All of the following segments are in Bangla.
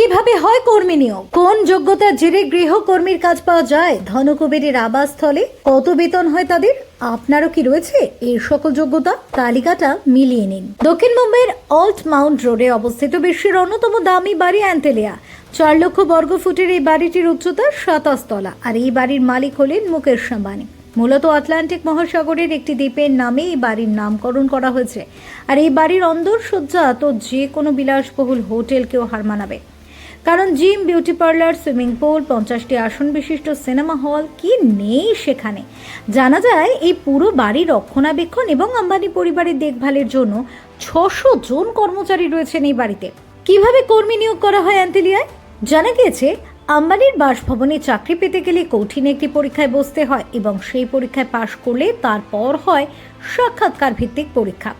কীভাবে হয় কর্মী নিয়োগ? কোন যোগ্যতার জেরে গৃহকর্মীর কাজ পাওয়া যায়? ধনকুবেরের আবাসস্থলে কত বেতন হয় তাদের? আপনারও কি রয়েছে এই সকল যোগ্যতা? তালিকাটা মিলিয়ে নিন। দক্ষিণ মুম্বাইয়ের অল্ট মাউন্ট রোডে অবস্থিত বিশ্বের অন্যতম দামি বাড়ি অ্যান্টেলিয়া। চার লক্ষ বর্গ ফুটের এই বাড়িটির উচ্চতা সাতাশ তলা আর এই বাড়ির মালিক হলেন মুকেশ আম্বানি। মূলত আটলান্টিক মহাসাগরের একটি দ্বীপের নামে এই বাড়ির নামকরণ করা হয়েছে। আর এই বাড়ির অন্দর সজ্জা তো যে কোনো বিলাসবহুল হোটেলকেও হার মানাবে। কারণ gym, beauty parlour, swimming pool, পঞ্চাশটি আসন বিশিষ্ট সিনেমা হল কি নেই সেখানে? জানা যায়, এই পুরো বাড়ির রক্ষণাবেক্ষণ এবং আম্বানি পরিবারের দেখভালের জন্য ছশো জন কর্মচারী রয়েছেন এই বাড়িতে। কীভাবে কর্মী নিয়োগ করা হয় অ্যান্টেলিয়ায় জানা গিয়েছে, আম্বানির বাসভবনে চাকরি পেতে গেলে কঠিন একটি পরীক্ষায় বসতে হয় এবং সেই পরীক্ষায় পাশ করলে তারপর হয় সাক্ষাৎকার ভিত্তিক পরীক্ষা।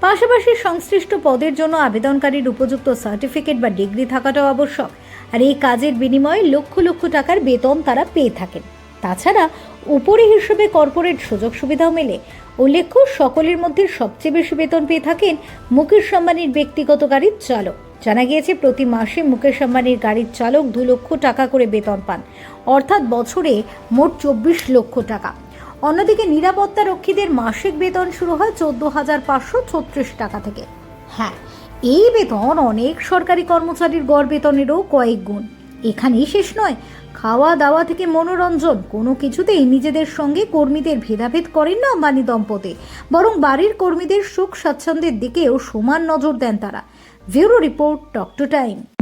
পাশাপাশি সংশ্লিষ্ট পদের জন্য আবেদনকারীর উপযুক্ত সার্টিফিকেট বা ডিগ্রি থাকাটাও আবশ্যক। আর এই কাজের বিনিময়ে লক্ষ লক্ষ টাকার বেতন তারা পেয়ে থাকেন। তাছাড়া উপরে হিসেবে কর্পোরেট সুযোগ সুবিধাও মেলে। উল্লেখ্য, সকলের মধ্যে সবচেয়ে বেশি বেতন পেয়ে থাকেন মুকেশ আম্বানির ব্যক্তিগত গাড়ির চালক। জানা গিয়েছে, প্রতি মাসে মুকেশ আম্বানির গাড়ির চালক দু লক্ষ টাকা করে বেতন পান। অর্থাৎ বছরে মোট চব্বিশ লক্ষ টাকা। অন্যদিকে নিরাপত্তা রক্ষীদের মাসিক বেতন শুরু হয় চোদ্দ হাজার পাঁচশো ছত্রিশ টাকা থেকে। হ্যাঁ এই বেতন অনেক সরকারি কর্মচারীর গড় বেতনেরও কয়েক গুণ। এখানেই শেষ নয়, খাওয়া দাওয়া থেকে মনোরঞ্জন, কোনো কিছুতেই নিজেদের সঙ্গে কর্মীদের ভেদাভেদ করেন না আম্বানি দম্পতি, বরং বাড়ির কর্মীদের সুখ স্বাচ্ছন্দ্যের দিকেও সমান নজর দেন তারা। Bureau report talk to time.